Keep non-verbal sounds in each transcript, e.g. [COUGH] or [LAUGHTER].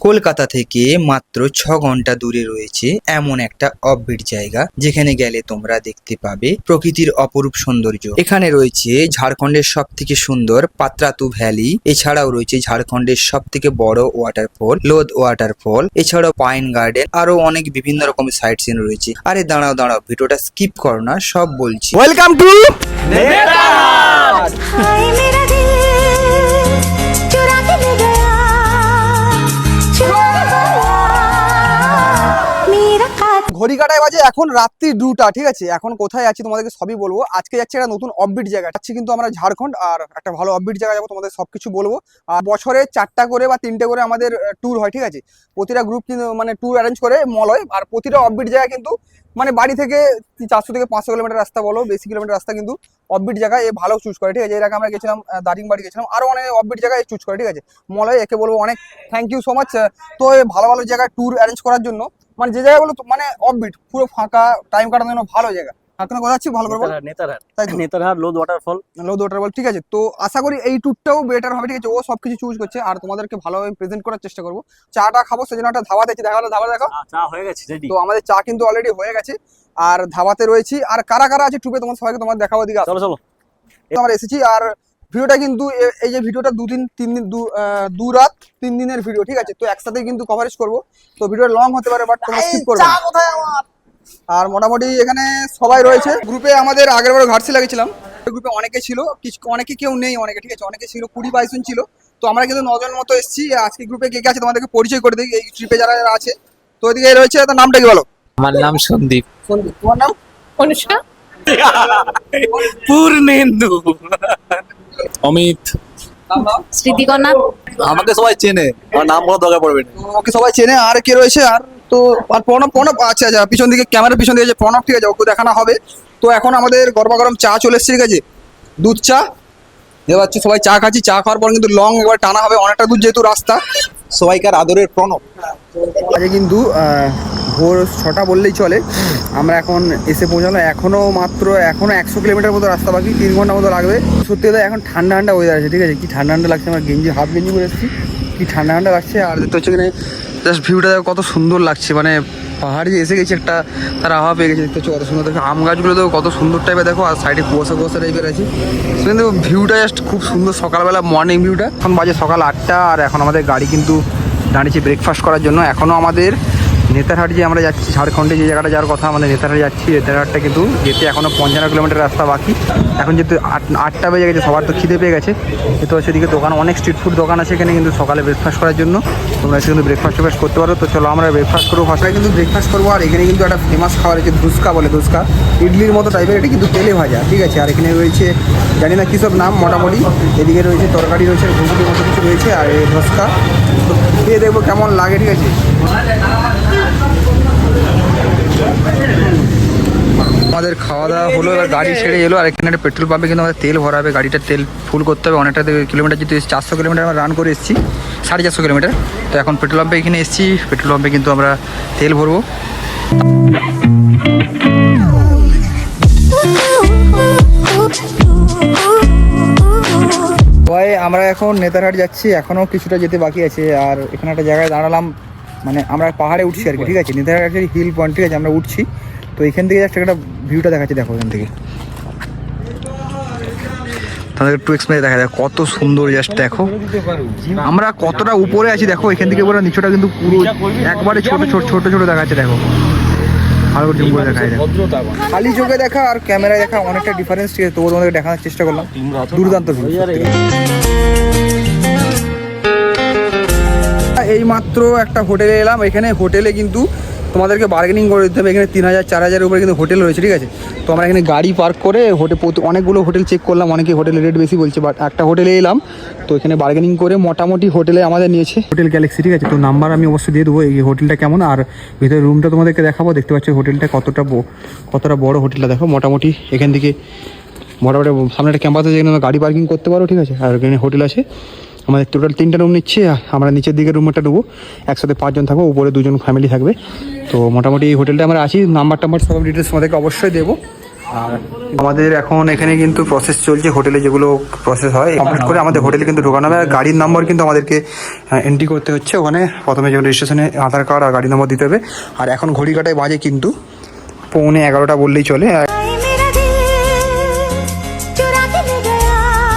কলকাতা থেকে মাত্র ছ ঘণ্টা দূরে রয়েছে এমন একটা অফবিট জায়গা যেখানে গেলে তোমরা দেখতে পাবে প্রকৃতির অপরূপ সৌন্দর্য। এখানে রয়েছে ঝাড়খণ্ডের সব থেকে সুন্দর পাত্রাতু ভ্যালি এছাড়াও রয়েছে ঝাড়খণ্ডের সব থেকে বড় ওয়াটারফল লোদ ওয়াটারফল এছাড়াও পাইন গার্ডেন আরও অনেক বিভিন্ন রকমের সাইট সিন রয়েছে। আরে দাঁড়াও দাঁড়াও ভিডিওটা স্কিপ করো না সব বলছি। ওয়েলকাম টু ঘড়ি বাজে এখন রাত্রি দুটা, ঠিক আছে? এখন কোথায় আছি তোমাদেরকে সবই বলব। আজকে যাচ্ছি একটা নতুন অফবিট জায়গা। যাচ্ছি কিন্তু আমরা ঝাড়খণ্ড, আর একটা ভালো অফবিট জায়গা যাব তোমাদের সবকিছু বলব। আর বছরে চারটা করে বা তিনটে করে আমাদের ট্যুর হয়, ঠিক আছে? প্রতিটা গ্রুপ কিন্তু মানে ট্যুর অ্যারেঞ্জ করে মল হয়। আর প্রতিটা অফবিট জায়গা কিন্তু মানে বাড়ি থেকে চারশো থেকে পাঁচশো কিলোমিটার রাস্তা বলো, বেশি কিলোমিটার রাস্তা কিন্তু অফবিট জায়গায় এ ভালো চুজ করে, ঠিক আছে? এর আগে আমরা গেছিলাম দারিংবাড়ি গেছিলাম আরও অনেক অফবিট জায়গায় চুজ করে, ঠিক আছে? মলয় একে বলব অনেক থ্যাংক ইউ সো মাচ তো ভালো ভালো জায়গায় ট্যুর অ্যারেঞ্জ করার জন্য। মানে যে জায়গাগুলো মানে অফবিট পুরো ফাঁকা টাইম কাটানোর জন্য ভালো জায়গা। এখন কথা হচ্ছে ভালো করে বল। নেতারহাট তাই নেতারহাট লোদ ওয়াটারফল লোদ ওয়াটার বল ঠিক আছে। তো আশা করি এই ট্যুরটাও বেটার হবে ঠিক আছে? ও সব কিছু চুজ করছে। আর তোমাদেরকে ভালোভাবে প্রেজেন্ট করার চেষ্টা করব। চাটা খাব সেজন্য একটা ধাবা দেখছি। দেখা ধাবা দেখো চা হয়ে গেছে রেডি তো আমাদের চা কিন্তু অলরেডি হয়ে গেছে। আর ধাবাতে রয়েছি। আর কারা কারা আছে ট্যুরে তোমার সবাইকে তোমার দেখাবো দিকে। চলো চলো। আমরা এসেছি। আর ভিডিওটা কিন্তু এই যে ভিডিওটা দুদিন তিন দিন দু দু রাত তিন দিনের ভিডিও ঠিক আছে? তো একসাথে কিন্তু কভারেজ করব। তো ভিডিওটা লং হতে পারে বাট তোমরা স্কিপ করবে আর মোটামুটি এখানে সবাই রয়েছে। গ্রুপে আমাদের আগের বার ঘাটসি লাগিয়েছিলাম। গ্রুপে অনেকে ছিল কিছু অনেকে কেউ নেই অনেকে ঠিক আছে? অনেকে ছিল কুড়ি বাইশ জন ছিল। তো আমরা কিন্তু নজন মতো এসেছি। আজকে গ্রুপে কে কে আছে তোমাদেরকে পরিচয় করে দিই। এই ট্রিপে যারা যারা আছে তো ওইদিকে রয়েছে তার নামটা কি বলো? আমার নাম সন্দীপ। সন্দীপ তোমার নাম? অনুষ্কা? [LAUGHS] পূর্ণেন্দু। অমিত। স্মৃতিকন্যা। আমাকে সবাই চেনে আমার নাম বলার দরকার পড়বে না। ওকে সবাই চেনে আর কে রয়েছে? আর তো আর প্রণব প্রণব আচ্ছা আচ্ছা পিছন দিকে ক্যামেরার পিছন দিকে যে প্রণব ঠিক আছে ওকে দেখানো হবে। তো এখন আমাদের গরমা গরম চা চলে এসছে ঠিক আছে? দুধ চা। এবার সবাই চা খাচ্ছি চা খাওয়ার পর কিন্তু লং এবার টানা হবে অনেকটা দূর যেহেতু রাস্তা। সবাইকার আদরের প্রণব। আজকে কিন্তু ভোর ছটা বললেই চলে। আমরা এখন এসে পৌঁছালো এখনও মাত্র এখনও একশো কিলোমিটার মতো রাস্তা বাকি, তিন ঘণ্টা মতো লাগবে। সত্যি কথা, এখন ঠান্ডা ঠান্ডা ওয়েদার আছে, ঠিক আছে? কি ঠান্ডা ঠান্ডা লাগছে, আমার গেঞ্জি, হাফ গেঞ্জি করে এসেছি। কি ঠান্ডা ঠান্ডা লাগছে, আর দেখতে হচ্ছে এখানে জাস্ট ভিউটা দেখো কত সুন্দর লাগছে মানে পাহাড়ে এসে গেছে একটা, তার আহা পেয়ে গেছে, দেখতে কত সুন্দর। দেখো আম গাছগুলো দেখো কত সুন্দর টাইপের দেখো, আর সাইডে কুয়াশা কুয়াশা টাইপের আছে। সেখানে দেখো ভিউটা জাস্ট খুব সুন্দর, সকালবেলা মর্নিং ভিউটা এখন বাজে সকাল আটটা, আর এখন আমাদের গাড়ি কিন্তু দাঁড়িয়েছে ব্রেকফাস্ট করার জন্য। এখনও আমাদের নেতারহাট যে আমরা যাচ্ছি, ঝাড়খণ্ডে যে জায়গাটা যাওয়ার কথা আমাদের নেতারহাট যাচ্ছি, নেতারহাটটা কিন্তু যেতে এখনও পঞ্চান্ন কিলোমিটার রাস্তা বাকি। এখন যেহেতু আট, আটটা বেজে গেছে, সবার তো খিদে পেয়ে গেছে। যেহেতু সেদিকে দোকান, অনেক স্ট্রিট ফুড দোকান আছে এখানে কিন্তু সকালে ব্রেকফাস্ট করার জন্য। তোমরা এসে কিন্তু ব্রেকফাস্ট ট্রেকফাস্ট করতে পারো। তো চলো আমরা ব্রেকফাস্ট করব ফার্স্টে কিন্তু ব্রেকফাস্ট করব, আর এখানে কিন্তু একটা ফেমাস খাবার আছে, ধুসকা বলে ধুসকা। ইডলির মতো টাইপের এটা কিন্তু তেলে ভাজা, ঠিক আছে? আর এখানে রয়েছে, জানি না কী সব নাম, মোটামুটি। এদিকে রয়েছে তরকারি, রয়েছে ঘুগনির মতো কিছু রয়েছে, আর এই ধুসকা। তো খেয়ে দেখব কেমন লাগে, ঠিক আছে? আমাদের খাওয়া দাওয়া হলো এবার গাড়ি ছেড়ে এলো আর এখানে একটা পেট্রোল পাম্পে কিন্তু আমাদের তেল ভরাবে গাড়িটা তেল ফুল করতে হবে অনেকটা কিলোমিটার যেহেতু চারশো কিলোমিটার আমরা রান করে এসেছি সাড়ে চারশো কিলোমিটার। তো এখন পেট্রোল পাম্পে এখানে এসেছি পেট্রোল পাম্পে কিন্তু আমরা তেল ভরবো। সবাই আমরা এখন নেতারহাট যাচ্ছি এখনও কিছুটা যেতে বাকি আছে আর এখানে একটা জায়গায় দাঁড়ালাম মানে আমরা পাহাড়ে উঠছি আর কি ঠিক আছে? নেতারহাট হিল পয়েন্ট ঠিক আছে? আমরা উঠছি। তো এখান থেকে জাস্ট একটা ভিউটা দেখাচ্ছি দেখো এখান থেকে। তাদের একটু এক্সপ্লেন দেখা যায় কত সুন্দর জাস্ট দেখো। আমরা কতটা উপরে আছি দেখো এখান থেকে পুরো নিচটা কিন্তু পুরো একবারে ছোট ছোট ছোট ছোট দেখাচ্ছে দেখো। ভালো করে জুম করে দেখা। যায় খালি চোখে দেখা আর ক্যামেরায় দেখা অনেকটা ডিফারেন্স ঠিক আছে? তবুও তোমাদেরকে দেখানোর চেষ্টা করলাম। দুর্দান্ত ভিউ এই মাত্র একটা হোটেলে এলাম এখানে হোটেলে কিন্তু তোমাদেরকে বার্গেনিং করে দিতে হবে। এখানে তিন হাজার, চার হাজারের উপরে কিন্তু হোটেল রয়েছে, ঠিক আছে? তো আমরা এখানে গাড়ি পার্ক করে হোটেল অনেকগুলো হোটেল চেক করলাম। অনেকে হোটেলের রেট বেশি বলছে বাট একটা হোটেলে এলাম। তো এখানে বার্গেনিং করে মোটামুটি হোটেলে আমাদের নিয়েছে। হোটেল গ্যালাক্সি ঠিক আছে? তো নাম্বার আমি অবশ্যই দিয়ে দেবো। এই হোটেলটা কেমন? আর ভিতরে রুমটা তোমাদেরকে দেখাবো। দেখতে পাচ্ছি হোটেলটা কতটা কতটা বড় হোটেলটা দেখো। মোটামুটি এখান থেকে মোটামুটি সামনে একটা ক্যাম্পাস আছে, যেখানে গাড়ি পার্কিং করতে পারো, ঠিক আছে? আর এখানে হোটেল আছে। আমাদের টোটাল তিনটা রুম নিচ্ছে আমরা নিচের দিকে রুমটা নেব একসাথে পাঁচজন থাকব, উপরে দুজন ফ্যামিলি থাকবে। তো মোটামুটি এই হোটেলটা আমরা আছি নাম্বার টাম্বার সব ডিটেলস আমাদেরকে অবশ্যই দেবো। আর আমাদের এখন এখানে কিন্তু প্রসেস চলছে হোটেলে যেগুলো প্রসেস হয় কমপ্লিট করে আমাদের হোটেলে কিন্তু ঢোকানো হবে। আর গাড়ির নম্বর কিন্তু আমাদেরকে এন্ট্রি করতে হচ্ছে ওখানে। প্রথমে যখন রেজিস্ট্রেশনে আধার কার্ড আর গাড়ি নম্বর দিতে হবে। আর এখন ঘড়ি কাটায় বাজে কিন্তু, পৌনে এগারোটা বললেই চলে।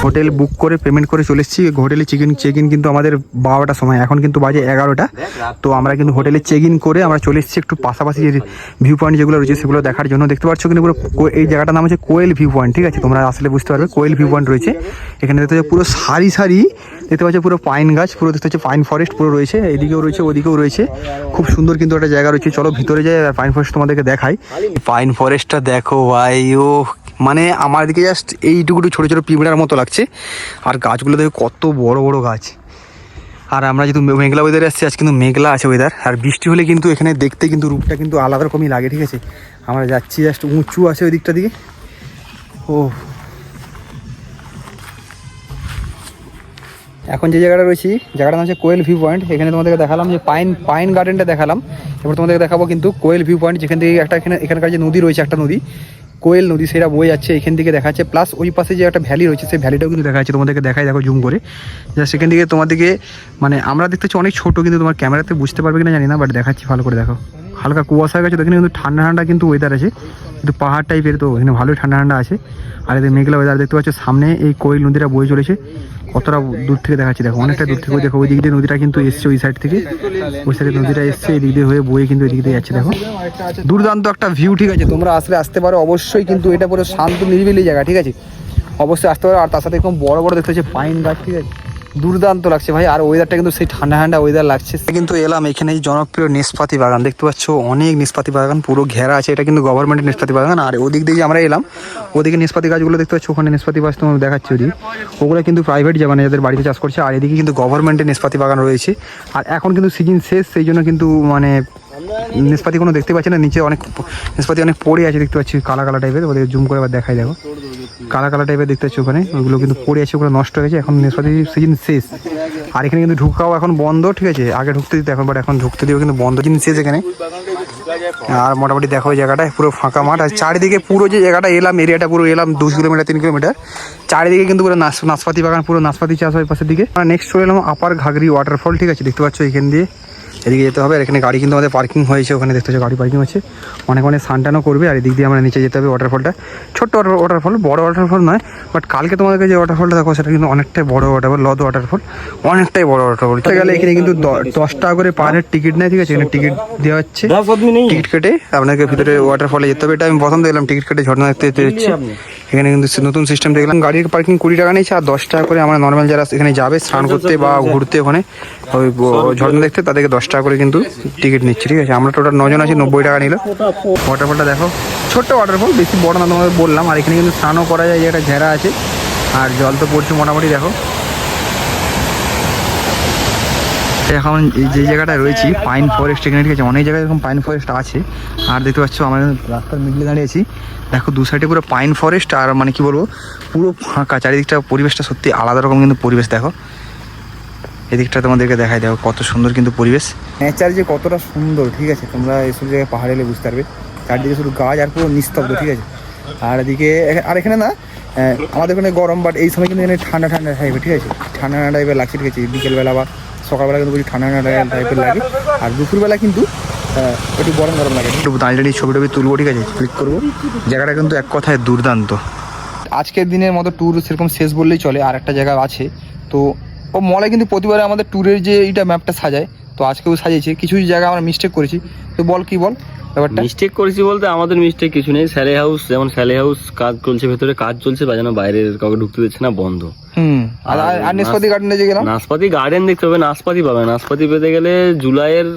হোটেল বুক করে পেমেন্ট করে চলে এসেছি। হোটেলে চেক ইন চেক ইন কিন্তু আমাদের বারোটার সময়, এখন কিন্তু বাজে এগারোটা। তো আমরা কিন্তু হোটেলে চেক ইন করে আমরা চলে এসেছি একটু পাশাপাশি যে ভিউ পয়েন্ট যেগুলো রয়েছে সেগুলো দেখার জন্য। দেখতে পাচ্ছ কিন্তু এই জায়গাটার নাম হচ্ছে কোয়েল ভিউ পয়েন্ট ঠিক আছে? তোমরা আসলে বুঝতে পারবে, কোয়েল ভিউ পয়েন্ট রয়েছে। এখানে দেখতে পাচ্ছ পুরো সারি সারি, দেখতে পাচ্ছ পুরো পাইন গাছ, পুরো দেখতে পাচ্ছ পাইন ফরেস্ট পুরো রয়েছে, এদিকেও রয়েছে, ওদিকেও রয়েছে। খুব সুন্দর কিন্তু একটা জায়গা রয়েছে। চলো ভিতরে যাই, পাইন ফরেস্ট তোমাদেরকে দেখাই। পাইন ফরেস্টটা দেখো ভাই ও মানে আমার দিকে জাস্ট এইটুকু ছোটো ছোটো পিঁপড়ার মতো লাগছে। আর গাছগুলো দেখো কত বড় বড় গাছ। আর আমরা যেহেতু মেঘলা ওয়েদারে আসছি, আজ কিন্তু মেঘলা আছে ওয়েদার আর বৃষ্টি হলে কিন্তু এখানে দেখতে কিন্তু রূপটা কিন্তু আলাদা রকমই লাগে, ঠিক আছে? আমরা যাচ্ছি জাস্ট উঁচু আছে ওই দিকটা দিকে। ও। এখন যে জায়গাটা রয়েছি জায়গাটা নাম হচ্ছে কোয়েল ভিউ পয়েন্ট। এখানে তোমাদেরকে দেখালাম যে পাইন পাইন গার্ডেনটা দেখালাম। এবার তোমাদেরকে দেখাবো কিন্তু কোয়েল ভিউ পয়েন্ট, যেখান থেকে একটা এখানে এখানকার যে নদী রয়েছে, একটা নদী। কোয়েল নদী, সেটা বয়ে যাচ্ছে, এখান থেকে দেখা যাচ্ছে প্লাস ওই পাশে যে একটা ভ্যালি রয়েছে, সেই ভ্যালিটাও কিন্তু দেখা যাচ্ছে তোমাদেরকে দেখাই দেখো জুম করে। যা সেখান থেকে তোমাদেরকে মানে আমরা দেখতে পাচ্ছি অনেক ছোটো, কিন্তু তোমার ক্যামেরাতে বুঝতে পারবে কিনা জানি না বাট দেখাচ্ছি ভালো করে দেখো। হালকা কুয়াশা গেছে তো কিন্তু ঠান্ডা ঠান্ডা কিন্তু ওয়েদার আছে। কিন্তু পাহাড় টাইপের তো, এখানে ভালোই ঠান্ডা ঠান্ডা আছে। আর এদের মেঘলা ওয়েদার দেখতে পাচ্ছ, সামনে এই কোয়েল নদীটা বয়ে চলেছে। কতটা দূর থেকে দেখাচ্ছি? দেখো, অনেকটা দূর থেকে দেখো ওই দিক দিয়ে নদীটা কিন্তু এসছে ওই সাইড থেকে। ওই সাইডে নদীটা এসছে এই দিক দিয়ে হয়ে বয়ে কিন্তু এদিক দিয়ে যাচ্ছে, দেখো। দুর্দান্ত একটা ভিউ ঠিক আছে? তোমরা আসলে আসতে পারো, অবশ্যই কিন্তু এটা পুরো শান্ত, নিরিবিলি জায়গা, ঠিক আছে? অবশ্যই আসতে পারো, আর তার সাথে একদম বড় বড় দেখতে হচ্ছে পাইন গাছ, ঠিক আছে? দুর্দান্ত লাগছে ভাই, আর ওয়েদারটা কিন্তু সেই ঠান্ডা ঠান্ডা ওয়েদার লাগছে। কিন্তু এলাম এখানে জনপ্রিয় নিষ্পাতি বাগান, দেখতে পাচ্ছ অনেক নিষ্পাতি বাগান, পুরো ঘেরা আছে, এটা কিন্তু গভর্নমেন্টের নিষ্পাতি বাগান। আর ওদিক দিয়ে আমরা এলাম, ওদিকে নিষ্পাতি গাছগুলো দেখতে পাচ্ছ, ওখানে নিষ্পাতি গাছ তোমার দেখাচ্ছি ওদিকে। ওগুলো কিন্তু প্রাইভেট যাবে না, যাদের বাড়িতে চাষ করছে, আর এদিকে কিন্তু গভর্নমেন্টের নিষ্পাতি বাগান রয়েছে। আর এখন কিন্তু সিজন শেষ, সেই জন্য কিন্তু মানে নেসপাতি কোনো দেখতে পাচ্ছি না, নিচে অনেক নেসপাতি অনেক পড়ে আছে দেখতে পাচ্ছি, কালা কালা টাইপের ওদের জুম করে আবার দেখাই দেখো। কালা কালা টাইপের দেখতে পাচ্ছি ওখানে, ওগুলো কিন্তু পড়ে আছে, ওগুলো নষ্ট হয়ে গেছে, এখন নেসপাতি সিজন শেষ। আর এখানে কিন্তু ঢুকাও এখন বন্ধ, ঠিক আছে? আগে ঢুকতে দিতে এখন বাট এখন ঢুকতে দিও কিন্তু বন্ধ জিনিস শেষ এখানে। আর মোটামুটি দেখো ওই জায়গাটায় পুরো ফাঁকা মাঠ, আর চারিদিকে পুরো যে জায়গাটা এলাম এরিয়াটা পুরো এলাম দু কিলোমিটার, তিন কিলোমিটার, চারিদিকে কিন্তু পুরো নাশ নাশপাতি বাগান, পুরো নাশপাতি চাষ হয় পাশের দিকে। নেক্সট চলে এলাম আপার ঘাগরি ওয়াটারফল ঠিক আছে? দেখতে পাচ্ছ এখান দিয়ে। এদিকে যেতে হবে আর এখানে গাড়ি কিন্তু আমাদের পার্কিং হয়েছে ওখানে দেখতে গাড়ি পার্কিং হচ্ছে। অনেক অনেক সানটানও করবে আর এদিক দিয়ে আমরা নিচে যেতে হবে ওয়াটারফলটা ছোট্ট ওয়াটারফল বড় ওয়াটারফল নয় বাট কালকে তোমাদেরকে যে ওয়াটারফলটা দেখো সেটা কিন্তু অনেকটাই বড় ওয়াটারফল লদ ওয়াটারফল অনেকটাই বড় ওয়াটারফল ঠিক গেলে এখানে কিন্তু দশ টাকা করে পার হেড টিকিট নেয় ঠিক আছে? এখানে টিকিট দেওয়া হচ্ছে। টিকিট কেটে আপনাকে ভিতরে ওয়াটারফলে যেতে হবে। এটা আমি প্রথম দেখলাম টিকিট কেটে ঝর্ণা দেখতে যেতে হচ্ছে। এখানে কিন্তু নতুন সিস্টেম দেখলাম। গাড়ির পার্কিং কুড়ি টাকা নিয়েছে আর দশ টাকা করে আমরা নর্মাল যারা এখানে যাবে স্নান করতে বা ঘুরতে ওখানে ওই ঝর্ণা দেখতে তাদেরকে দশ টাকা করে কিন্তু টিকিট নিচ্ছে, ঠিক আছে? আমরা টোটাল নজন আছি, নব্বই টাকা নিল। ওয়াটারফলটা দেখো, ছোট্ট ওয়াটারফল বেশি বড় না তোমাদের বললাম। আর এখানে কিন্তু স্নানও করা যায় যে একটা ঘেরা আছে। আর জল তো পড়ছে মোটামুটি, দেখো। এখন যে জায়গাটা রয়েছি পাইন ফরেস্ট এখানে, ঠিক আছে? অনেক জায়গায় এরকম পাইন ফরেস্ট আছে। আর দেখতে পাচ্ছ, আমরা রাস্তার মিডলে দাঁড়িয়ে আছি। দেখো, দু সাইডে পুরো পাইন ফরেস্ট আর মানে কি বলব, পুরো ফাঁকা। চারিদিকটা পরিবেশটা সত্যি আলাদা রকম কিন্তু পরিবেশ, দেখো। এদিকটা তোমাদেরকে দেখাই দেখো কত সুন্দর কিন্তু পরিবেশ। নেচার যে কতটা সুন্দর ঠিক আছে? তোমরা এসব জায়গায় পাহাড়ে এলে বুঝতে পারবে। চারদিকে শুধু গাছ আর পুরো নিস্তব্ধ ঠিক আছে? আর এদিকে আর এখানে না আমাদের ওখানে গরম বাট এই সময় কিন্তু এখানে ঠান্ডা ঠান্ডা টাইপের ঠিক আছে? ঠান্ডা ঠান্ডা টাইপের লাগছে ঠিক আছে? বিকেলবেলা বা সকালবেলা কিন্তু বেশি ঠান্ডা ঠান্ডা টাইপের লাগে। আর দুপুরবেলা কিন্তু একটু গরম গরম লাগে একটু দাঁড়িয়ে দাঁড়িয়ে ছবি টবি তুলবো ঠিক আছে? ক্লিক করব। জায়গাটা কিন্তু এক কথায় দুর্দান্ত। আজকের দিনের মতো ট্যুর সেরকম শেষ বললেই চলে। আর একটা জায়গা আছে তো ও মলে কিন্তু প্রতিবারে আমাদের ট্যুরের যে এইটা ম্যাপটা সাজায়। তো আজকেও সাজিয়েছে। কিছু কিছু জায়গা আমরা মিস্টেক করেছি। তো বল কি বল ব্যাপারটা? মিস্টেক করেছি বলতে আমাদের মিস্টেক কিছু নেই। স্যালে হাউস যেমন স্যালে হাউস কাজ চলছে ভেতরে কাজ চলছে বা যেন বাইরের কাউকে ঢুকতে দিচ্ছে না বন্ধ। হুম। আর নেসপাতি গার্ডেনে যে গেলাম? নাশপাতি গার্ডেন দেখতে হবে নাশপাতি পাবে। নাশপাতি পেতে গেলে জুলাইয়ের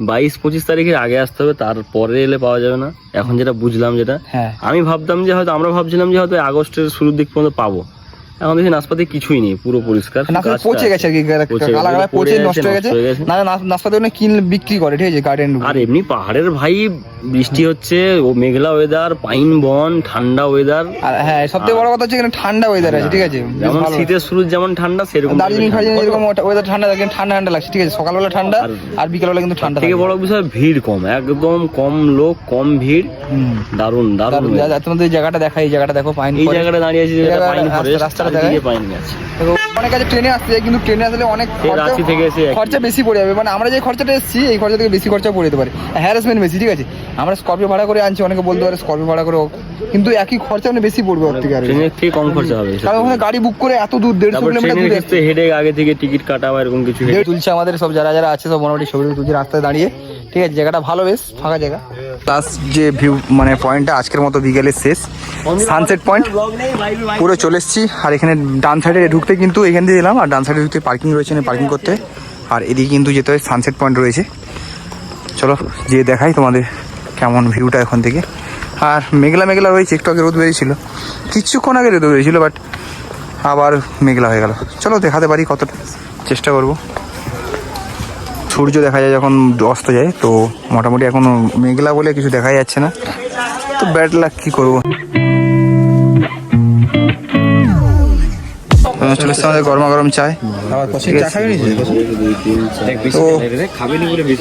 বাইশ পঁচিশ তারিখের আগে আসতে হবে তারপরে এলে পাওয়া যাবে না। এখন যেটা বুঝলাম যেটা হ্যাঁ। আমি ভাবতাম যে হয়তো আমরা ভাবছিলাম যে হয়তো আগস্টের শুরুর দিক পর্যন্ত পাবো। এখন দেখছি নাশপাতি কিছুই নেই পুরো পরিষ্কার নাশপাতি পচে গেছে আর কি পচে কালা কালা পচে নষ্ট হয়ে গেছে। না নাশপাতি ওখানে কিন বিক্রি করে ঠিক আছে গার্ডেন আর এমনি পাহাড়ের ভাই বৃষ্টি হচ্ছে ও মেঘলা ওয়েদার পাইন বন ঠান্ডা ওয়েদার আর হ্যাঁ সব থেকে বড় কথা হচ্ছে এখানে ঠান্ডা ওয়েদার আছে ঠিক আছে যেমন শীতের শুরু যেমন ঠান্ডা সেরকম দার্জিলিং ফার্জিলিং এরকম ওয়েদার ঠান্ডা থাকে ঠান্ডা ঠান্ডা লাগছে ঠিক আছে সকালবেলা ঠান্ডা আর- বিকেলবেলা কিন্তু ঠান্ডা থেকে। বড় বিষয় ভিড় কম একদম কম লোক কম ভিড়। দারুণ দারুণ তোমাদের জায়গাটা দেখা এই জায়গাটা দেখো পাইন এই জায়গাটা দাঁড়িয়ে আছে রাস্তা- চারিদিকে পাইন গাছ অনেক কাছে ট্রেনে আসছে কিন্তু ট্রেনে আসলে অনেক রাঁচি থেকে এসে খরচা বেশি পড়ে যাবে। মানে আমরা যে খরচাটা এসেছি এই খরচা থেকে বেশি খরচা পড়ে যেতে পারে। হ্যারাসমেন্ট বেশি ঠিক আছে? আমরা স্কর্পিও ভাড়া করে আনছি অনেকে বলতে পারে স্কর্পিও ভাড়া করে হোক। কিন্তু একই খরচা মানে বেশি পড়বে ওর থেকে আর থেকে কম খরচা হবে। কারণ ওখানে গাড়ি বুক করে এত দূর দেড়শো তারপর কিলোমিটার দূরে ক্ষেত্রে আগে থেকে টিকিট কাটা বা এরকম কিছু তুলছে আমাদের সব যারা যারা আছে সব মোটামুটি ছবি তুলছে রাস্তায় দাঁড়িয়ে। ঠিক আছে, জায়গাটা ভালো বেশ, ফাঁকা জায়গা। লাস্ট যে ভিউ মানে পয়েন্টটা আজকের মতো বিকেলের শেষ। সানসেট পয়েন্ট পুরো চলে এসেছি। আর এখানে ডান সাইডে ঢুকতে কিন্তু এখান দিয়ে এলাম, আর ডান সাইডে ঢুকতে পার্কিং রয়েছে না পার্কিং করতে। আর এদিকে কিন্তু যেতে হয় সানসেট পয়েন্ট রয়েছে। চলো যে দেখাই তোমাদের কেমন ভিউটা এখন থেকে। আর মেঘলা মেঘলা রয়েছে, একটু আগে রোদ বেরিয়েছিল। কিছুক্ষণ আগে রোদ বেরিয়েছিল বাট আবার মেঘলা হয়ে গেল। চলো, দেখাতে পারি কতটা। চেষ্টা করব। সূর্য দেখা যায় যখন অস্ত যায় তো মোটামুটি এখন মেঘলা বলে কিছু দেখা যাচ্ছে না। তো ব্যাড লাক কি করব? চলে এসছে আমাদের গরমা গরম চায় তো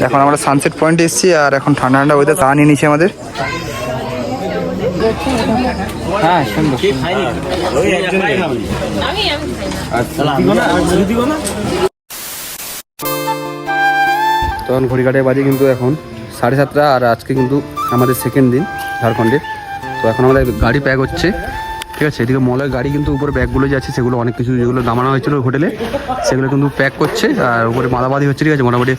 এখন আমরা সানসেট পয়েন্টে এসেছি আর এখন ঠান্ডা ঠান্ডা ওয়েদার চা নিয়ে নিচ্ছি আমাদের। হ্যাঁ তখন ঘড়িকাটে বাজে কিন্তু এখন সাড়ে সাতটা আর আজকে কিন্তু আমাদের সেকেন্ড দিন ঝাড়খণ্ডে। তো এখন আমাদের গাড়ি প্যাক হচ্ছে। ঠিক আছে, এদিকে মলের গাড়ি কিন্তু উপরে ব্যাগগুলো যে আছে সেগুলো অনেক কিছু যেগুলো নামানো হয়েছিল হোটেলে, সেগুলো কিন্তু প্যাক করছে আর উপরে মালাবাদি হচ্ছে, ঠিক আছে, মোটামুটি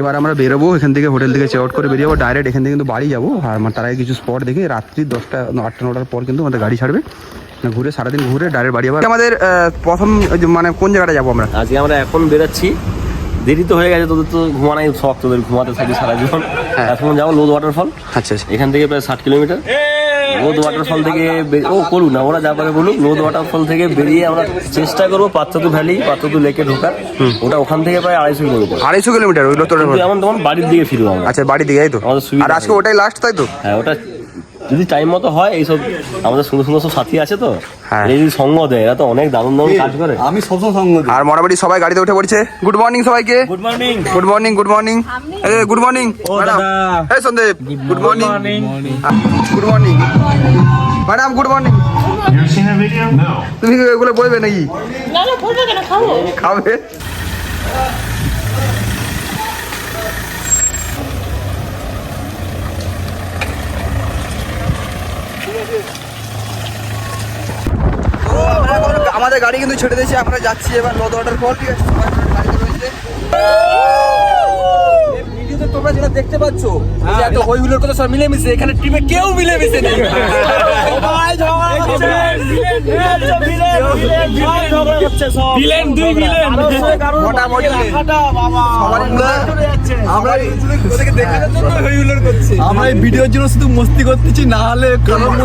এবার আমরা বেরোবো এখান থেকে হোটেল থেকে চেক আউট করে বেরিয়ে যাব ডাইরেক্ট এখান থেকে কিন্তু বাড়ি যাব। আর তার আগে কিছু স্পট দেখে রাত্রি দশটা আটটা, নটার পর কিন্তু আমাদের গাড়ি ছাড়বে। ঘুরে সারাদিন ঘুরে ডাইরেক্ট বাড়ি যাব আমাদের প্রথম মানে কোন জায়গাটা যাব আমরা? আজকে আমরা এখন বেরোচ্ছি দেরি তো হয়ে গেছে তোদের তো ঘুমানাই শখ তোদের ঘুমাতে থাকি সারা জীবন হ্যাঁ। এখন যাব লোদ ওয়াটারফল আচ্ছা আচ্ছা। এখান থেকে প্রায় ষাট কিলোমিটার। লোদ ওয়াটারফল থেকে ও করুক না ওরা যা পারে বলুক লোদ ওয়াটারফল থেকে বেরিয়ে আমরা চেষ্টা করব পাত্রতু ভ্যালি পাত্রতু লেকে ঢোকার। ওটা ওখান থেকে প্রায় আড়াইশো কিলোমিটার। আড়াইশো কিলোমিটার ওইগুলো তো কিন্তু এমন তখন বাড়ির দিকে ফিরবো আমরা। আচ্ছা বাড়ি দিকে তাই তো। আমাদের সুবিধা আর আজকে ওটাই লাস্ট তাই তো? হ্যাঁ ওটা যদি টাইম মতো হয় এইসব আমাদের সুন্দর সুন্দর সব সাথী আছে তো হ্যাঁ। এই যদি সঙ্গ দেয় এরা তো অনেক দারুণ দারুণ কাজ করে। আমি সবসময় সঙ্গ দিই। আর মোটামুটি সবাই গাড়িতে উঠে পড়ছে। গুড মর্নিং সবাইকে। Good morning good morning good morning good morning madam এই Sandeep good morning good morning madam good morning তুমি কি এগুলো বলবে নাকি? না না বলবে কেন? খাব। খাবে তো আমরা এখন আমাদের গাড়ি কিন্তু ছেড়ে দিয়েছি আমরা যাচ্ছি এবার লোদ ওয়াটার ফল ঠিক আছে? গাড়িতে রয়েছে। ভিডিওতে তোমরা যেটা দেখতে পাচ্ছ যে এত হই কথা সব মিলেমিশে এখানে টিমে কেউ মিলেমিশে নেই। সবাই ঝগড়া মিলে আমরা ওদেরকে দেখানোর জন্য হই হুল্লোড় আমরা এই ভিডিওর জন্য শুধু মস্তি করতেছি না হলে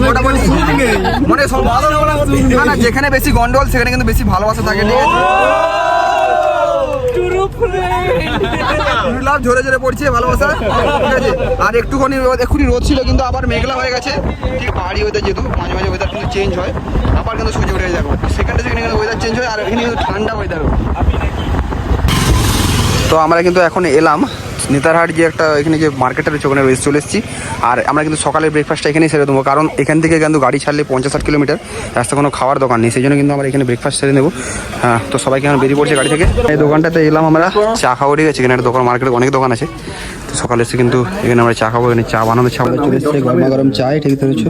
মোটামুটি সুখ নেই মানে সব ভালো যেখানে বেশি গন্ডগোল সেখানে কিন্তু বেশি ভালোবাসা থাকে ঠিক আছে? [LAUGHS] লাভ ঝরে ঝরে পড়ছে, ভালোবাসা? ঠিক আছে? আর একটুখানি এক্ষুনি রোদ ছিল, কিন্তু আবার মেঘলা হয়ে গেছে। ঠিক, পাহাড়ি ওয়েদার যেহেতু, মাঝে মাঝে ওয়েদার কিন্তু চেঞ্জ হয়। আবার কিন্তু সূর্য উঠে যাব সেখানটা সেখানে কিন্তু ওয়েদার চেঞ্জ হয়, আর এখানে কিন্তু ঠান্ডা ওয়েদার তো আমরা কিন্তু এখন এলাম। নেতারহাট যে একটা এখানে যে মার্কেটটা রয়েছে, ওখানে রয়েছে চলে এসেছি। আর আমরা কিন্তু সকালের ব্রেকফাস্টটা এখানেই সেরে দেবো। কারণ এখান থেকে কিন্তু গাড়ি ছাড়লে পঞ্চাশ ষাট কিলোমিটার। রাস্তা কোনো খাওয়ার দোকান নেই। সেই জন্য কিন্তু আমরা এখানে ব্রেকফাস্ট সেরে নেব। হ্যাঁ তো সবাইকে এখন বেরিয়ে পড়ছে গাড়ি থেকে। এই দোকানটাতে এলাম আমরা। চা খাব, ঠিক আছে? এখানে একটা দোকান মার্কেটে অনেক দোকান আছে। তো সকালে এসে কিন্তু এখানে আমরা চা খাব। এখানে চা বানানো, চা চলে এসেছে। গরমা গরম চাই ঠিক ধরেছো।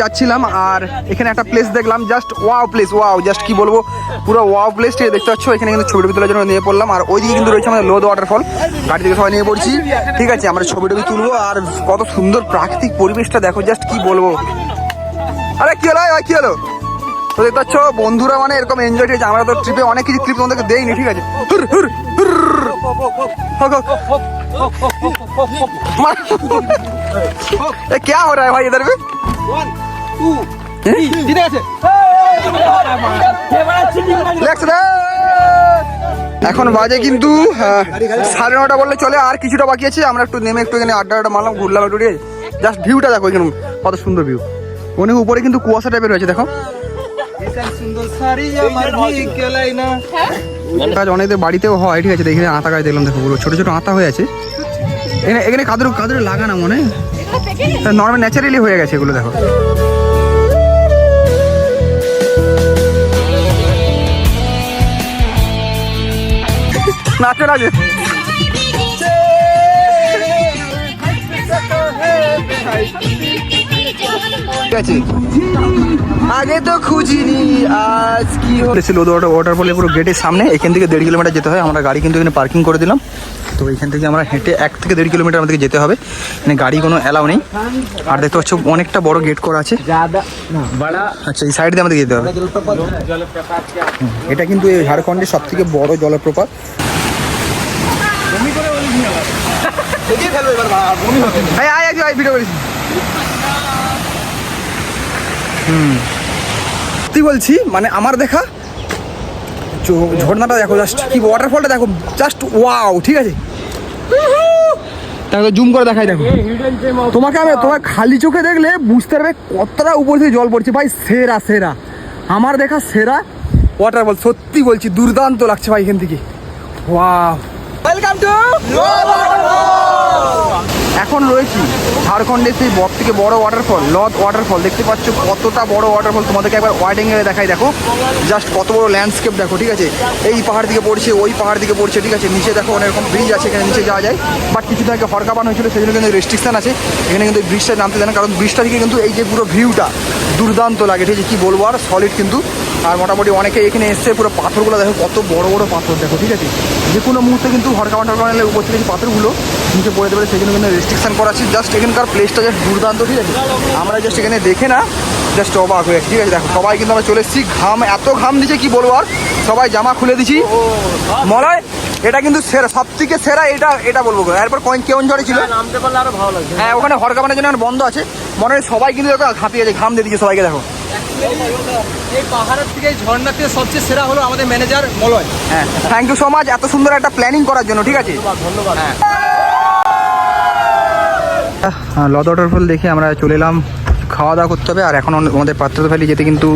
যাচ্ছিলাম আর এখানে একটা প্লেস দেখলাম just wow place wow just কি বলবো পুরো ওয়াও প্লেস দেখতে পাচ্ছ এখানে কিন্তু ছবি টবি তোলার জন্য নিয়ে পড়লাম আর ওইদিকে কিন্তু রয়েছে আমাদের লোদ ওয়াটারফল গাড়ি থেকে সবাই নিয়ে পড়ছি ঠিক আছে আমরা ছবি টবি তুলবো আর কত সুন্দর প্রাকৃতিক পরিবেশটা দেখো জাস্ট কি বলবো আরে কি হলো ভাই কি হলো তো দেখতে পাচ্ছ বন্ধুরা মানে এরকম এনজয় করেছে আমরা তো ট্রিপে অনেক কিছু ক্লিপ তোমাদেরকে দেইনি ঠিক আছে হুর, হুর, হুর। হোক, হোক। मार- ये क्या हो रहा है भाई इधर में Lex রে! এখন বাজে কিন্তু সাড়ে নটা বললে চলে আর কিছুটা বাকি আছে আমরা একটু নেমে একটু এখানে আড্ডা আড্ডা মারলাম ঘুরলাম একটু জাস্ট ভিউটা দেখো এখানে কত সুন্দর ভিউ অনেক উপরে কিন্তু কুয়াশা টাইপের রয়েছে দেখো। অনেকদের বাড়িতেও হয় ঠিক আছে? এখানে আতা গাছ দেখলাম দেখো পুরো ছোট ছোট আতা হয়ে আছে। এখানে এখানে কাদের কাদের লাগানো মনে? নর্মাল ন্যাচারালি হয়ে গেছে এগুলো দেখো। নাচো নাচো ঠিক আছে। আগে তো খুঁজিনি আজ কি হয়েছে লোদ ওয়াটার ওয়াটারফলে পুরো গেটের সামনে এখান থেকে দেড় কিলোমিটার যেতে হয়। আমরা গাড়ি কিন্তু এখানে পার্কিং করে দিলাম। তো এখান থেকে আমরা হেঁটে এক থেকে দেড় কিলোমিটার আমাদেরকে যেতে হবে। এখানে গাড়ি কোনো অ্যালাউ নেই। আর দেখতে পাচ্ছ অনেকটা বড় গেট করা আছে। আচ্ছা এই সাইড দিয়ে আমাদের যেতে হবে। এটা কিন্তু এই ঝাড়খণ্ডের সব থেকে বড় জলপ্রপাত। এই, আয়, আয়, আয়, ভিডিও করিস। সত্যি বলছি মানে আমার দেখা ঝর্ণাটা দেখো জাস্ট কি ওয়াটারফলটা দেখো জাস্ট ওয়াও ঠিক আছে? দেখো জুম করে দেখাই দেখো। তোমাকে আমি তোমার খালি চোখে দেখলে বুঝতে পারবে কতটা উপর থেকে জল পড়ছে। ভাই সেরা সেরা। আমার দেখা সেরা ওয়াটারফল সত্যি বলছি দুর্দান্ত লাগছে ভাই এখান থেকে। ওয়াও এখন রয়েছি ঝাড়খণ্ডের সেই বড় থেকে বড় ওয়াটারফল লদ ওয়াটারফল দেখতে পাচ্ছ কতটা বড় ওয়াটারফল তোমাদেরকে একবার ওয়াইড অ্যাঙ্গেলে দেখাই, দেখো। জাস্ট কত বড় ল্যান্ডস্কেপ দেখো, ঠিক আছে? এই পাহাড় দিকে পড়ছে, ওই পাহাড় দিকে পড়ছে, ঠিক আছে? নিচে দেখো অনেক রকম ব্রিজ আছে, এখানে নিচে যাওয়া যায়। বাট কিছুদিন আগে হরকাবান হয়েছিল, সেই জন্য কিন্তু রেস্ট্রিকশন আছে। এখানে কিন্তু ব্রিজটা নামতে দেয় না, কারণ ব্রিজটা থেকে কিন্তু এই যে পুরো ভিউটা দুর্দান্ত লাগে, ঠিক আছে? কী বলব? আর সলিড কিন্তু আর মোটামুটি অনেকে এখানে এসছে পুরো পাথরগুলো দেখো কত বড় বড় পাথর দেখো ঠিক আছে? যে কোনো মুহূর্তে কিন্তু হরকাবান টরকাবান উপর থেকে পাথরগুলো নিচে পড়ে দেবে সেই জন্য কিন্তু রেস্ট্রিকশন করা আছে। জাস্ট এখানকার প্লেসটা জাস্ট দুর্দান্ত ঠিক আছে? আমরা জাস্ট এখানে দেখে না জাস্ট অবাক হয়ে ঠিক আছে? দেখো সবাই কিন্তু আমরা চলে এসেছি। ঘাম এত ঘাম দিচ্ছে কি বলব আর? সবাই জামা খুলে দিছি। মলয় এটা কিন্তু সেরা সব থেকে সেরা এটা এটা বলব। এরপর কয়েন কেমন ঝড়ে ছিল? নামতে পারলে আরও ভালো লাগছে হ্যাঁ ওখানে হরকাবানের জন্য বন্ধ আছে। মনে হয় সবাই কিন্তু দেখো ঘাপিয়ে আছে ঘাম দিয়ে দিচ্ছে সবাইকে দেখো। এই পাহাড়ের থেকে এই ঝর্ণা থেকে সবচেয়ে সেরা হলো আমাদের ম্যানেজার মলয়। হ্যাঁ থ্যাংক ইউ সো মাচ এত সুন্দর একটা প্ল্যানিং করার জন্য ঠিক আছে? ধন্যবাদ হ্যাঁ। লদ ওয়াটারফল দেখে আমরা চলে এলাম খাওয়া দাওয়া করতে হবে আর এখন আমাদের পাত্রত ভ্যালি যেতে কিন্তু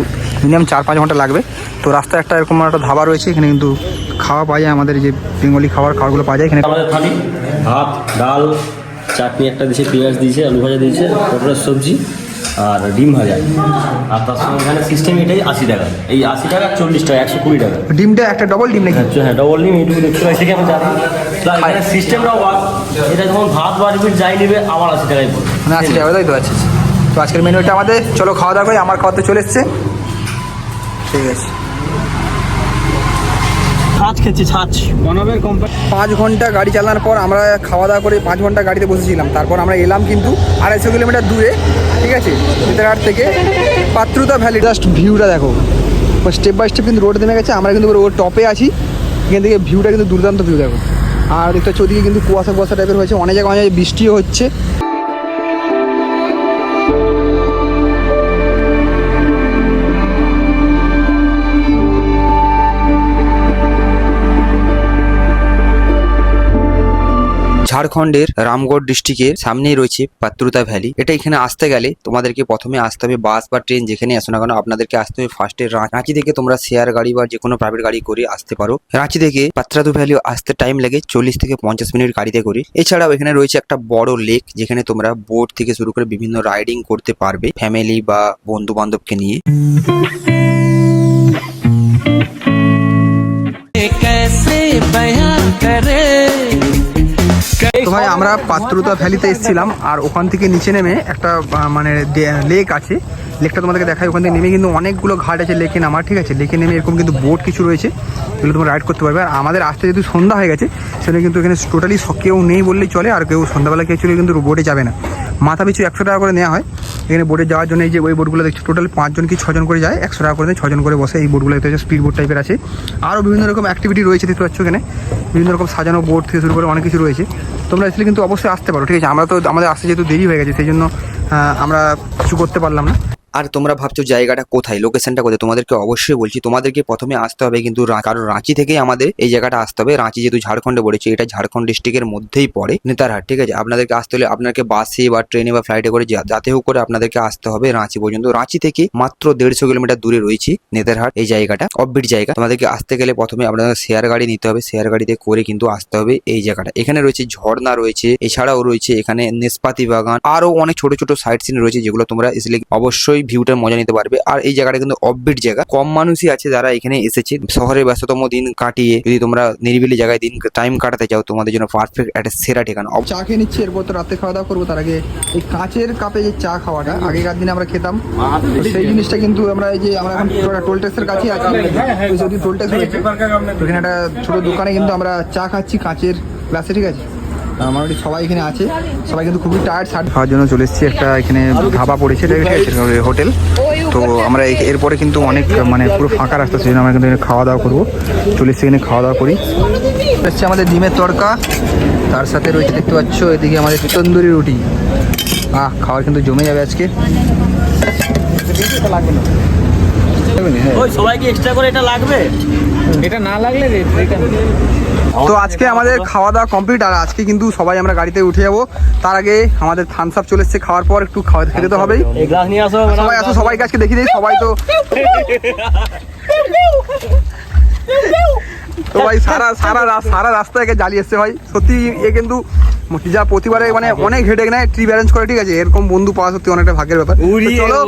মিনিমাম চার পাঁচ ঘণ্টা লাগবে। তো রাস্তায় একটা এরকম একটা ধাবা রয়েছে এখানে কিন্তু খাওয়া পাওয়া যায় আমাদের যে বেঙ্গলি খাবার খাবারগুলো পাওয়া যায় এখানে আমাদের থালি ভাত ডাল চাটনি একটা দিয়েছে পেঁয়াজ দিয়েছে আলু ভাজা দিয়েছে পটলের সবজি। আর ডিম ভাজা। আর তার সঙ্গে এখানে সিস্টেম এটাই আশি টাকা। এই আশি টাকা চল্লিশ টাকা একশো কুড়ি টাকা। ডিমটা একটা ডবল ডিম নাকি? আচ্ছা হ্যাঁ ডবল ডিম এইটুকু দেখতে পাচ্ছি কি আমি জানি। প্লাস এখানে সিস্টেমটাও বাদ এটা যখন ভাত বা রিপিট যাই নেবে আবার আশি টাকায় পড়বে। মানে আশি টাকা তাই তো? আচ্ছা আচ্ছা। তো আজকের মেনুটা আমাদের। চলো খাওয়া দাওয়া করি আমার খাওয়াতে চলে এসছে। ঠিক আছে। ছাঁচ খেয়েছি ছাঁচ। মনবের কোম্পানি পাঁচ ঘণ্টা গাড়ি চালানোর পর আমরা খাওয়া দাওয়া করে পাঁচ ঘণ্টা গাড়িতে বসেছিলাম। তারপর আমরা এলাম কিন্তু আড়াইশো কিলোমিটার দূরে। ঠিক আছে? সীতারহাট থেকে। পাত্রুতা ভ্যালি জাস্ট ভিউটা দেখো। স্টেপ বাই স্টেপ কিন্তু রোড নেমে গেছে। আমরা কিন্তু ওর টপে আছি। এখান থেকে ভিউটা কিন্তু দুর্দান্ত ভিউ দেখো। আর একটা পাচ্ছি, ওদিকে কিন্তু কুয়াশা কুয়াশা টাইপের হয়েছে। অনেক জায়গায় অনেক বৃষ্টিও হচ্ছে। ঝাড়খণ্ডের রামগড় ডিস্ট্রিক্টের সামনেই রয়েছে পাত্রুতা ভ্যালি। এটা এখানে আসতে গেলে তোমাদেরকে প্রথমে আসতে হবে বাস বা ট্রেন যেখানে আসো না কেন, আপনাদেরকে আসতে হবে ফার্স্টে রাঁচি থেকে তোমরা শেয়ার গাড়ি বা যে কোনো প্রাইভেট গাড়ি করে আসতে পারো। রাঁচি থেকে পাত্রাতু ভ্যালি আসতে টাইম লাগে চল্লিশ থেকে পঞ্চাশ মিনিট গাড়িতে করে। এছাড়াও এখানে রয়েছে একটা বড় লেক যেখানে তোমরা বোট থেকে শুরু করে বিভিন্ন রাইডিং করতে পারবে ফ্যামিলি বা বন্ধু বান্ধবকে নিয়ে। তো ভাই, আমরা পাত্রতা ভ্যালিতে এসেছিলাম আর ওখান থেকে নিচে নেমে একটা মানে লেক আছে। লেকটা তোমাদেরকে দেখাই, ওখান থেকে নেমে কিন্তু অনেকগুলো ঘাট আছে লেকে নামার, ঠিক আছে? লেকে নেমে এরকম কিন্তু বোট কিছু রয়েছে, যেগুলো তোমরা রাইড করতে পারবে। আর আমাদের আসতে যেহেতু সন্ধ্যা হয়ে গেছে সেটা কিন্তু এখানে টোটালি কেউ নেই বললেই চলে, আর কেউ সন্ধ্যাবেলা কেউ চলে কিন্তু বোটে যাবে না। মাথা পিছু একশো টাকা করে নেওয়া হয়। এখানে বোটে যাওয়ার জন্য এই যে ওই বোটগুলো দেখছি টোটাল পাঁচজন কি ছজন করে যায়? একশো টাকা করে নেয়, ছজন করে বসে এই বোটগুলো দেখতে স্পিড বোট টাইপের আছে। আরও বিভিন্ন রকম অ্যাক্টিভিটি রয়েছে, দেখতে পাচ্ছ এখানে। বিভিন্ন রকম সাজানো বোট থেকে শুরু করে অনেক কিছু রয়েছে। তোমরা আসলে কিন্তু অবশ্যই আসতে পারো, ঠিক আছে? আমরা তো আমাদের আসতে যেহেতু দেরি হয়ে গেছে, সেই জন্য আমরা কিছু করতে পারলাম না। আর তোমরা ভাবছ জায়গাটা কোথায়? লোকেশনটা কোথায়? তোমাদেরকে অবশ্যই বলছি, তোমাদেরকে প্রথমে আসতে হবে কিন্তু কারণ রাঁচি থেকেই আমাদের এই জায়গাটা আসতে হবে। রাঁচি যেহেতু ঝাড়খণ্ডে পড়েছে, এটা ঝাড়খণ্ড ডিস্ট্রিক্টের মধ্যেই পড়ে। নেতারহাট, ঠিক আছে? আপনাদেরকে আসতে হলে আপনাকে বাসে বা ট্রেনে বা ফ্লাইটে করে যাতে হোক করে আপনাদেরকে আসতে হবে রাঁচি পর্যন্ত। রাঁচি থেকে মাত্র দেড়শো কিলোমিটার দূরে রয়েছে নেতারহাট, এই জায়গাটা। অফবিট জায়গা। তোমাদেরকে আসতে গেলে প্রথমে আপনাদের শেয়ার গাড়ি নিতে হবে। শেয়ার গাড়িতে করে কিন্তু আসতে হবে এই জায়গাটা। এখানে রয়েছে ঝর্ণা রয়েছে, এছাড়াও রয়েছে এখানে নেসপাতি বাগান। আরও অনেক ছোট ছোট সাইট সিন রয়েছে যেগুলো তোমরা এসলে অবশ্যই ভিউটার মজা নিতে পারবে আর এই জায়গাটা কিন্তু অফবিট জায়গা কম মানুষই আছে যারা এখানে এসেছে শহরের ব্যস্ততম দিন কাটিয়ে যদি তোমরা নিরিবিলি জায়গায় দিন টাইম কাটাতে চাও তোমাদের জন্য পারফেক্ট একটা সেরা ঠিকানা চা খেয়ে নিচ্ছি এরপর তো রাতে খাওয়া দাওয়া করব তার আগে এই কাঁচের কাপে যে চা খাওয়াটা আগেকার দিনে আমরা খেতাম সেই জিনিসটা কিন্তু আমরা এই যে আমরা এখন টোল ট্যাক্সের কাছে আছি যদি টোল ট্যাক্স এখানে একটা ছোট দোকানে কিন্তু আমরা চা খাচ্ছি কাঁচের গ্লাসে ঠিক আছে মোটামুটি সবাই এখানে আছে। সবাই কিন্তু খুবই টায়ার্ড শার্ট খাওয়ার জন্য চলে এসেছি একটা এখানে ধাবা পড়েছে হোটেল তো আমরা এরপরে কিন্তু অনেক মানে পুরো ফাঁকা রাস্তা সেই জন্য আমরা কিন্তু এখানে খাওয়া দাওয়া করব। চলে এসেছি এখানে খাওয়া দাওয়া করি। এসছে আমাদের ডিমের তড়কা তার সাথে রয়েছে দেখতে পাচ্ছ এদিকে আমাদের তন্দুরি রুটি। আহ খাওয়ার কিন্তু জমে যাবে আজকে। ওই সবাইকে এক্সট্রা করে এটা লাগবে? তো আজকে আমাদের খাওয়া দাওয়া কমপ্লিট আর আজকে কিন্তু সবাই আমরা গাড়িতে উঠে যাব। তার আগে আমাদের থামস আপ চলে এসছে খাওয়ার পর একটু খাওয়া খেতে তো হবেই। সবাই আসো সবাই আজকে দেখিয়ে দিই সবাই তো তো ভাই সারা সারা সারা রাস্তা একে জ্বালিয়ে এসছে ভাই। সত্যি এ কিন্তু যা প্রতিবারে মানে অনেক হেডেক নেয় ট্রিপ অ্যারেঞ্জ করে ঠিক আছে? এরকম বন্ধু পাওয়া সত্যি অনেকটা ভাগ্যের ব্যাপার। চলো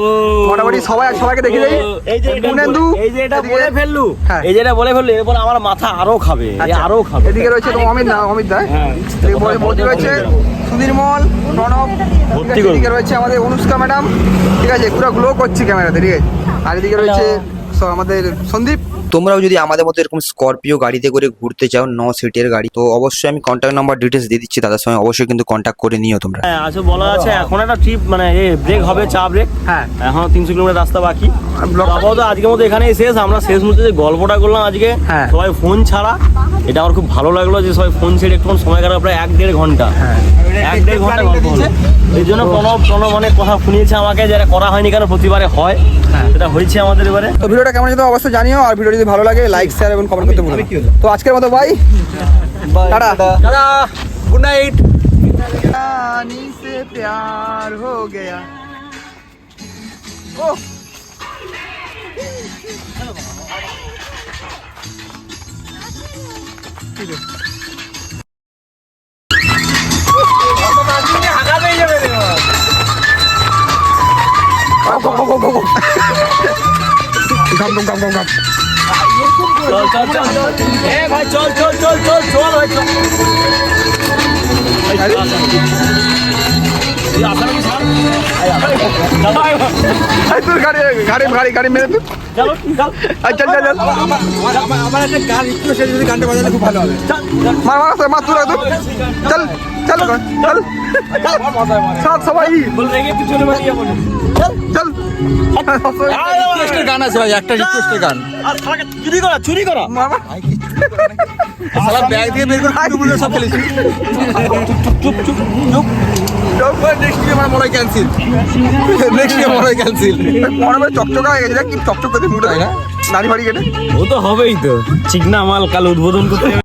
মোটামুটি সবাই সবাইকে দেখে যাই। এই যে গুণেন্দু, বলে- এই যে এটা বলে ফেললু। হ্যাঁ। এই যে এটা বলে ফেললু এরপর আমার মাথা আরও খাবে আচ্ছা, আরও খাবে। এদিকে রয়েছে তোমার অমিত না অমিত দা। হ্যাঁ। মধ্যে রয়েছে সুধীরমল প্রণব। এদিকে রয়েছে আমাদের অনুষ্কা ম্যাডাম। ঠিক আছে পুরো গ্লো করছে ক্যামেরাতে ঠিক আছে। আর এদিকে রয়েছে আমাদের সন্দীপ। তোমরাও যদি আমাদের মতো এরকম স্করপিও গাড়িতে করে ঘুরতে চাও ন সিটের গাড়ি তো অবশ্যই আমি কন্ট্যাক্ট নাম্বার ডিটেলস দিয়ে দিচ্ছি দাদার সঙ্গে। অবশ্যই কিন্তু কন্ট্যাক্ট করে নিও তোমরা। হ্যাঁ আছে বলা আছে এখন একটা ট্রিপ মানে এ ব্রেক হবে চা ব্রেক হ্যাঁ। এখনও তিনশো কিলোমিটার রাস্তা বাকি। আপাতত আজকের মতো এখানেই শেষ। আমরা শেষ মুহূর্তে যে গল্পটা করলাম আজকে হ্যাঁ। সবাই ফোন ছাড়া। এটা আমার খুব ভালো লাগল যে সবাই ফোন ছেড়ে একটু সময় কাটা প্রায় এক দেড় ঘণ্টা। হ্যাঁ। এক দেড় ঘণ্টা গল্প এই জন্য প্রণব প্রণব অনেক কথা শুনিয়েছে আমাকে যে এটা করা হয়নি কেন প্রতিবারে হয়। হ্যাঁ। সেটা হয়েছে আমাদের এবারে। তো ভিডিওটা কেমন হয়েছে অবশ্যই জানিও আর ভিডিও যদি ভালো লাগে লাইক শেয়ার এবং কমেন্ট করতে ভুলবেন তো আজকের মতো bye tata. Tata. Good night প্যার হো গয়া ও Gom, gom, gom, gom. চল চল চল চল। এ ভাই চল চল চল চল চল ভাই চল। তোর গাড়ি গাড়ি গাড়ি গাড়ি মেরে তুই চলো, চল। চল চল চল। আমার একটা গান একটু সে যদি গানটা বাজালে খুব ভালো হবে। চল, চল। মার মার মার মার তুই চল চল চল। সব সবাই। চলে। চল রিকোয়েস্টের গান আছে ভাই একটা রিকোয়েস্টের গান। আর শালাকে চুরি করা চুরি করা। ব্যাগ থেকে বের করে টুটুগুলো সব ফেলেছি। চুপ চুপ চুপ। নেক্সট আমার মনে হয় ক্যান্সেল নেক্সট মনে হয় ক্যান্সেল মনে করে চকচকা হয়ে গেছে কি চকচক করে মুড়ে। না? দাড়ি ফাড়ি কেটে। ও তো হবেই তো। চিকনা মাল কাল উদ্বোধন করতে